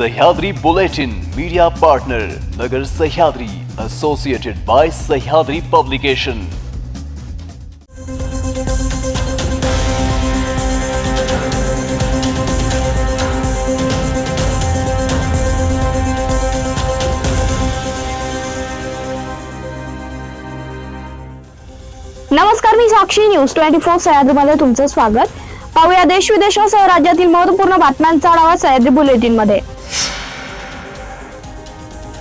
Sahyadri Bulletin, media partner Nagar Sahyadri associated by Sahyadri publication नमस्कार मी साक्षी. News twenty four सह्याद्रीमध्ये तुमचं स्वागत. पाहूया देश विदेशासह राज्यातील महत्त्वपूर्ण बातम्यांचा आढावा सह्याद्री बुलेटिनमध्ये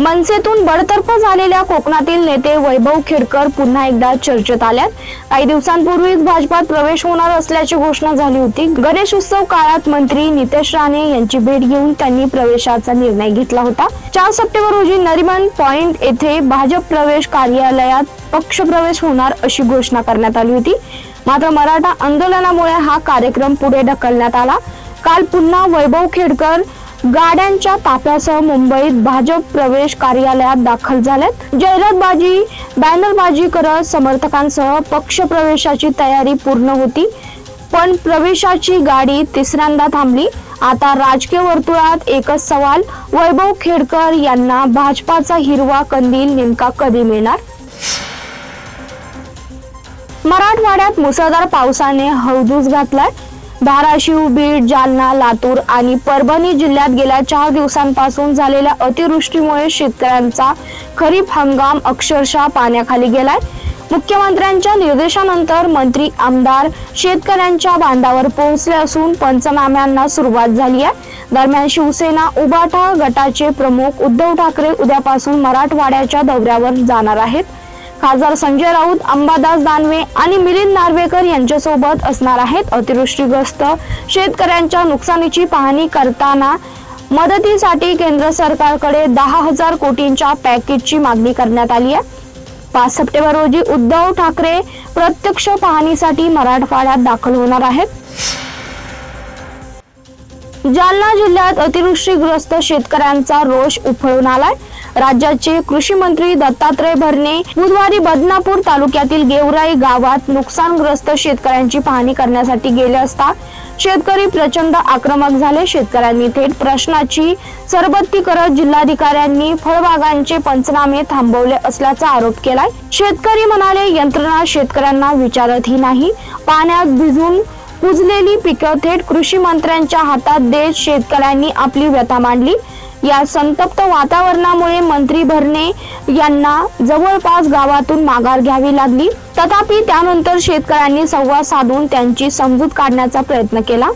मनसेतून बडतर्फ झालेल्या कोकणातील नेते वैभव खेडकर पुन्हा एकदा चर्चेत आल्यात. काही दिवसांपूर्वीच भाजपात प्रवेश होणार असल्याची घोषणा झाली होती. गणेश उत्सव काळात मंत्री नितेश राणे यांची भेट घेऊन त्यांनी प्रवेशाचा निर्णय घेतला होता. चार सप्टेंबर रोजी नरिमन पॉइंट येथे भाजप प्रवेश कार्यालयात पक्षप्रवेश होणार अशी घोषणा करण्यात आली होती. मात्र मराठा आंदोलनामुळे हा कार्यक्रम पुढे ढकलण्यात आला. काल पुन्हा वैभव खेडकर गाड्यांच्या ताफ्यासह मुंबईत भाजप प्रवेश कार्यालयात दाखल झाल्यात जाहिरातबाजी बॅनरबाजी करत समर्थकांसह पक्ष प्रवेशाची तयारी पूर्ण होती पण प्रवेशाची गाडी तिसऱ्यांदा थांबली. आता राजकीय वर्तुळात एकच सवाल वैभव खेडकर यांना भाजपाचा हिरवा कंदील नेमका कधी मिळणार? मराठवाड्यात मुसळधार पावसाने हौदूस घातलाय. धाराशिव बीड जालना लातूर आणि परभणी जिल्ह्यात गेल्या चार दिवसांपासून झालेल्या अतिवृष्टीमुळे शेतकऱ्यांचा खरीप हंगाम अक्षरशः पाण्याखाली गेलाय. मुख्यमंत्र्यांच्या निर्देशानंतर मंत्री आमदार शेतकऱ्यांच्या बांधावर पोहोचले असून पंचनाम्यांना सुरुवात झाली आहे. दरम्यान शिवसेना उबाटा गटाचे प्रमुख उद्धव ठाकरे उद्यापासून मराठवाड्याच्या दौऱ्यावर जाणार आहेत. खासदार संजय राऊत अंबादास दानवे आणि मिलिंद नार्वेकर यांच्यासोबत असणार आहेत. अतिवृष्टीग्रस्त शेतकऱ्यांच्या नुकसानीची पाहणी करताना मदतीसाठी केंद्र सरकारकडे दहा हजार कोटींच्या पॅकेजची मागणी करण्यात आली आहे. पाच सप्टेंबर रोजी उद्धव ठाकरे प्रत्यक्ष पाहणीसाठी मराठवाड्यात दाखल होणार आहेत. जालना जिल्ह्यात अतिवृष्टीग्रस्त शेतकऱ्यांचा रोष उफळून आलाय. राज्याचे कृषी मंत्री दत्तात्रय भरणे बुधवारी बदनापूर तालुक्यातील गेवराई गावात नुकसानग्रस्त शेतकऱ्यांची पाहणी करण्यासाठी गेले असता शेतकरी प्रचंड आक्रमक झाले. शेतकऱ्यांनी थेट प्रश्नाची सरबत्ती करत जिल्हाधिकाऱ्यांनी फळबागांचे पंचनामे थांबवले असल्याचा आरोप केलाय. शेतकरी म्हणाले यंत्रणा शेतकऱ्यांना विचारतही नाही. पाण्यात भिजून कुजलेली पिकं थेट कृषी मंत्र्यांच्या हातात देत शेतकऱ्यांनी आपली व्यथा मांडली. या संतप्त वातावरणामुळे मंत्री भरणे यांना जवळपास गावातून माघार घ्यावी लागली. तथापि त्यानंतर शेतकऱ्यांनी संवाद साधून त्यांची समजूत काढण्याचा प्रयत्न केला.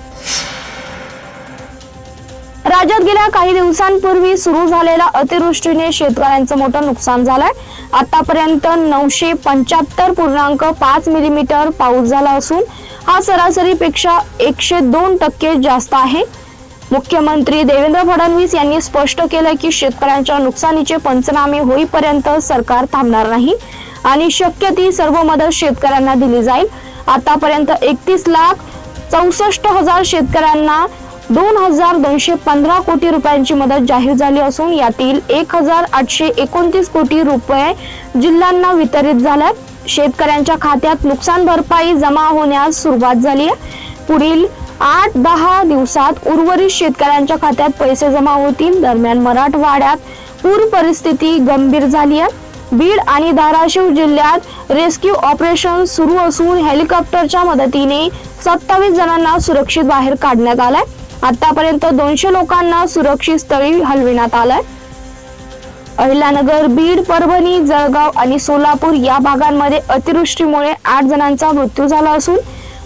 राज्यात गेल्या काही दिवसांपूर्वी सुरू झालेल्या अतिवृष्टीने शेतकऱ्यांचं मोठं नुकसान झालंय. आतापर्यंत नऊशे पंच्याहत्तर पूर्णांक पाच मिलीमीटर पाऊस झाला असून हा सरासरीपेक्षा एकशे दोन टक्के जास्त आहे. मुख्यमंत्री देवेंद्र फडणवीस यांनी स्पष्ट केलं की शेतकऱ्यांच्या नुकसानीचे पंचनामे होईपर्यंत सरकार थांबणार नाही आणि शक्य ती सर्व मदत शेतकऱ्यांना दिली जाईल. आतापर्यंत एकतीस लाख चौसष्ट हजार शेतकऱ्यांना दोन हजार दोनशे पंधरा कोटी रुपयांची मदत जाहीर झाली असून यातील एक हजार आठशे एकोणतीस कोटी रुपये जिल्ह्यांना वितरित झाल्यात. शेतकऱ्यांच्या खात्यात नुकसान भरपाई जमा होण्यास सुरुवात झाली आहे. पुढील आठ दहा दिवसात उर्वरित शेतकऱ्यांच्या खात्यात पैसे जमा होतील. दरम्यान मराठवाड्यात पूर परिस्थिती गंभीर झाली आहे. बीड आणि धाराशिव जिल्ह्यात रेस्क्यू ऑपरेशन सुरू असून हेलिकॉप्टरच्या मदतीने सत्तावीस जणांना सुरक्षित बाहेर काढण्यात आलंय. आतापर्यंत दोनशे लोकांना सुरक्षित स्थळी हलविण्यात आलंय. अहिलानगर बीड परभणी जळगाव आणि सोलापूर या भागांमध्ये अतिवृष्टीमुळे आठ जणांचा मृत्यू झाला असून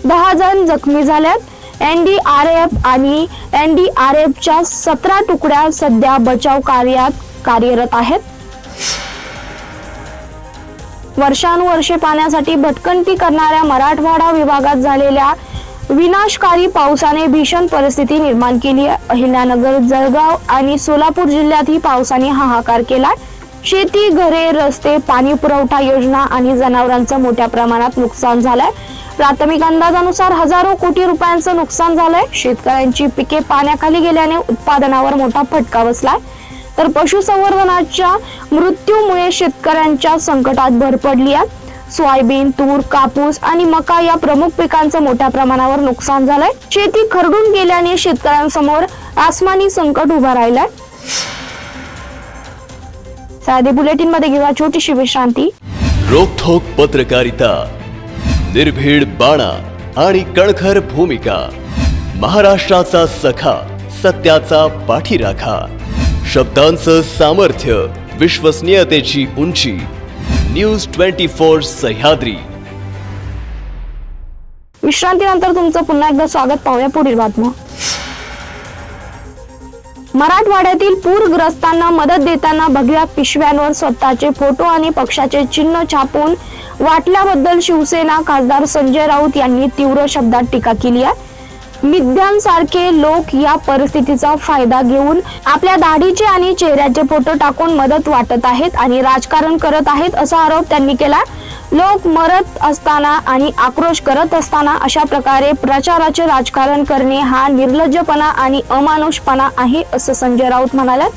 दहा जण जखमी झाल्यात. एनडीआरएफ आणि एनडीआरएफच्या सतरा तुकड्या सध्या बचाव कार्यात कार्यरत आहेत. वर्षानुवर्षे पाण्यासाठी भटकंती करणाऱ्या मराठवाडा विभागात झालेल्या विनाशकारी पावसाने भीषण परिस्थिती निर्माण केली आहे. अहिल्यानगर जळगाव आणि सोलापूर जिल्ह्यातही पावसाने हाहाकार केलाय. शेती घरे रस्ते पाणी पुरवठा योजना आणि जनावरांचं मोठ्या प्रमाणात नुकसान झालंय. प्राथमिक अंदाजानुसार हजारो कोटी रुपयांचं नुकसान झालंय. शेतकऱ्यांची पिके पाण्याखाली गेल्याने उत्पादनावर मोठा फटका बसलाय. तर पशुसंवर्धनाच्या मृत्यूमुळे शेतकऱ्यांच्या संकटात भर पडली आहे. सोयाबीन तूर कापूस आणि मका या प्रमुख पिकांचं मोठ्या प्रमाणावर नुकसान झालंय. शेती खरडून गेल्याने शेतकऱ्यांसमोर आसमानी संकट उभा राहिलाय. साधे बुलेटिनमध्ये घेऊया छोटीशी विश्रांती. रोखोक पत्रकारिता निर्भीड बाणा आणि कणखर भूमिका महाराष्ट्राचा सखा सत्याचा पाठीराखा शब्दांचं सामर्थ्य विश्वसनीयतेची उंची न्यूज ट्वेंटी फोर सह्याद्री. विश्रांतीनंतर तुमचं पुन्हा एकदा स्वागत पाहूया पुढील बातम्या मराठवाड्यातील पूरग्रस्तांना मदत देताना भगव्या पिशव्यांवर स्वतःचे फोटो आणि पक्षाचे चिन्ह छापून वाटल्याबद्दल शिवसेना खासदार संजय राऊत यांनी तीव्र शब्दात टीका केली आहे. विद्यांसारखे लोक या परिस्थितीचा फायदा घेऊन आपल्या दाढीचे आणि चेहऱ्याचे फोटो टाकून मदत वाटत आहेत आणि राजकारण करत आहेत असा आरोप त्यांनी केला. लोक मरत असताना आणि आक्रोश करत असताना अशा प्रकारे प्रचाराचे राजकारण करणे हा निर्लज्जपणा आणि अमानुषपणा आहे असं संजय राऊत म्हणाले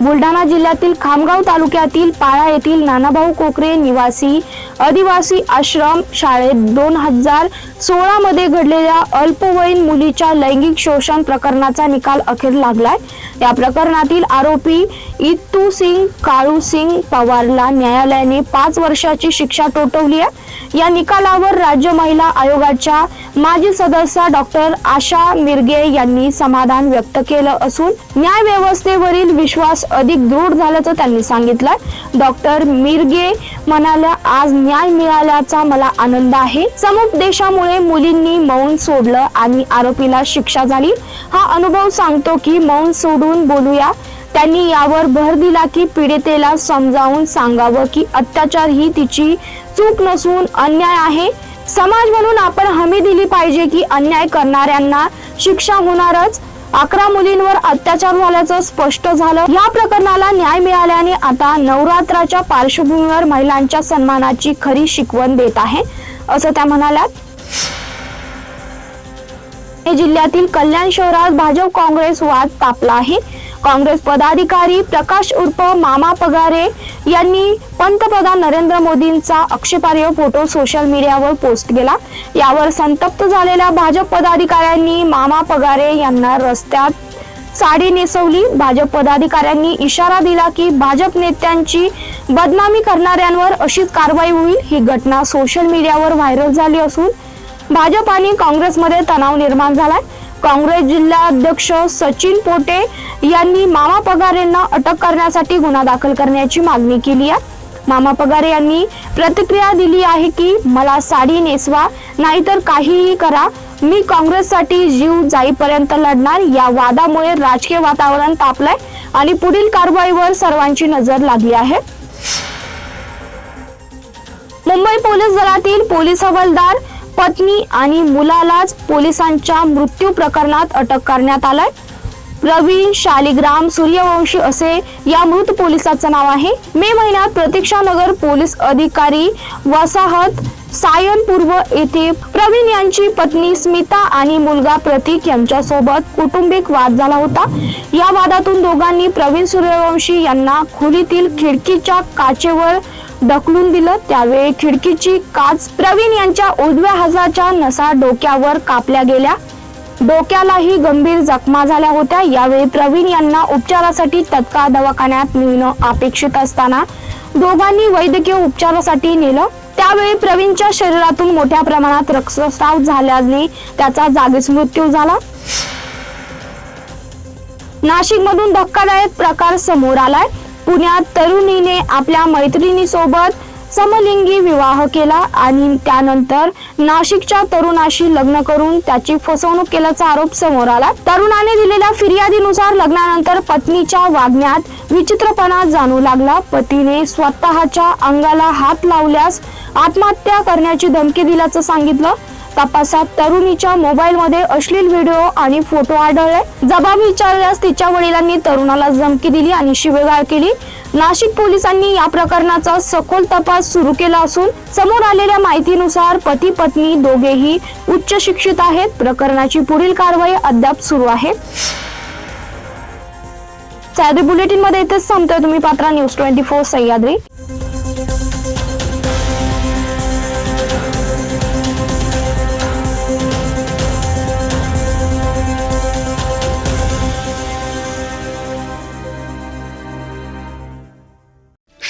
बुलढाणा जिल्ह्यातील खामगाव तालुक्यातील पाळा येथील नानाभाऊ कोकरे निवासी आदिवासी आश्रम शाळेत दोन हजार सोळा मध्ये घडलेल्या अल्पवयीन मुलीच्या लैंगिक शोषण प्रकरणाचा निकाल अखेर लागलाय. या प्रकरणातील आरोपी इतू सिंग काळू सिंग पवारला न्यायालयाने पाच वर्षाची शिक्षा टोटवली आहे. या निकालावर राज्य महिला आयोगाच्या माजी सदस्य डॉक्टर आशा मिरगे यांनी समाधान व्यक्त केलं असून न्याय व्यवस्थेवरील विश्वास अधिक दृढ झाल्याचं त्यांनी सांगितलं डॉक्टर मिरगे म्हणाल्या आज न्याय मिळाल्याचा मला आनंद आहे. समुपदेशामुळे मुलींनी मौन सोडलं आणि आरोपीला शिक्षा झाली. हा अनुभव सांगतो की मौन सोडून बोलूया. त्यांनी यावर भर दिला की पीडितेला समजावून सांगावं की अत्याचार ही तिची चूक नसून अन्याय आहे. समाज म्हणून आपण हमी दिली पाहिजे की अन्याय करणाऱ्यांना शिक्षा होणारच. अकरा मुलींवर अत्याचार झाल्याचं स्पष्ट झालं. या प्रकरणाला न्याय मिळाल्याने आता नवरात्राच्या पार्श्वभूमीवर महिलांच्या सन्मानाची खरी शिकवण देत आहे. असं त्या म्हणाल्या जिल्ह्यातील कल्याण शहरात भाजप काँग्रेस वाद तापला आहे. काँग्रेस पदाधिकारी प्रकाश उर्फ मामा पगारे यांनी पंतप्रधान नरेंद्र मोदींचा आक्षेपार्ह फोटो सोशल मीडियावर पोस्ट केला. यावर संतप्त झालेल्या भाजप पदाधिकाऱ्यांनी मामा पगारे यांना रस्त्यात साडी नेसवली. भाजप पदाधिकाऱ्यांनी इशारा दिला की भाजप नेत्यांची बदनामी करणाऱ्यांवर अशीच कारवाई होईल. ही घटना सोशल मीडियावर व्हायरल झाली असून भाजप आणि काँग्रेसमध्ये तणाव निर्माण झालाय. काँग्रेस जिल्हाध्यक्ष सचिन पोटे यांनी मामा पगारेंना अटक करण्यासाठी गुन्हा दाखल करण्याची मागणी केली आहे. मामा पगारे यांनी प्रतिक्रिया दिली आहे की मला साडी नेसवा नाहीतर काहीही करा. मी काँग्रेससाठी जीव जाईपर्यंत लढणार. या वादामुळे राजकीय वातावरण तापलंय आणि पुढील कारवाईवर सर्वांची नजर लागली आहे. मुंबई पोलीस दलातील पोलीस हवालदार पत्नी आणि मुलालाच पोलिसांच्या मृत्यू प्रकरणात अटक करण्यात आलाय. प्रवीण शालिग्राम सूर्यवंशी असे या मृत पोलिसाचं नाव आहे. मे महिन्यात प्रतीक्षानगर पोलीस अधिकारी वसाहत सायन पूर्व येथे प्रवीण यांची पत्नी स्मिता आणि मुलगा प्रतीक यांच्यासोबत कुटुंबिक वाद झाला होता. या वादातून दोघांनी प्रवीण सूर्यवंशी यांना खोलीतील खिडकीच्या काचेवर ढकलून दिलं. त्यावेळी खिडकीची काच प्रवीण यांच्या उजव्या हाताच्या नसा डोक्यावर कापल्या गेल्या. डोक्यालाही गंभीर जखमा झाल्या होत्या. यावेळी प्रवीण यांना उपचारासाठी तत्काळ दवाखान्यात नेणं अपेक्षित असताना दोघांनी वैद्यकीय उपचारासाठी नेलं. त्यावेळी प्रवीणच्या शरीरातून मोठ्या प्रमाणात रक्तस्राव झाल्याने त्याचा जागीच मृत्यू झाला. नाशिक मधून धक्कादायक प्रकार समोर आलाय. पुण्यात तरुणीने आपल्या मैत्रिणीसोबत समलिंगी विवाह केला आणि त्यानंतर नाशिकच्या तरुणाशी लग्न करून त्याची फसवणूक केल्याचा आरोप समोर आला. तरुणाने दिलेल्या फिर्यादीनुसार लग्नानंतर पत्नीच्या वागण्यात विचित्रपणा जाणू लागला. पतीने स्वतःच्या अंगाला हात लावल्यास आत्महत्या करण्याची धमकी दिल्याचं सांगितलं. तपासात तरुणीच्या मोबाईल मध्ये अश्लील व्हिडिओ आणि फोटो आढळले. जबाब विचारल्यास तिच्या वडिलांनी तरुणाला धमकी दिली आणि शिवेगाळ केली. नाशिक पोलिसांनी या प्रकरणाचा सखोल तपास सुरू केला असून समोर आलेल्या माहितीनुसार पती पत्नी दोघेही उच्च शिक्षित आहेत. प्रकरणाची पुढील कारवाई अद्याप सुरू आहे. बुलेटिनमध्ये इथेच संपतोय तुम्ही Patra. News twenty four Sahyadri.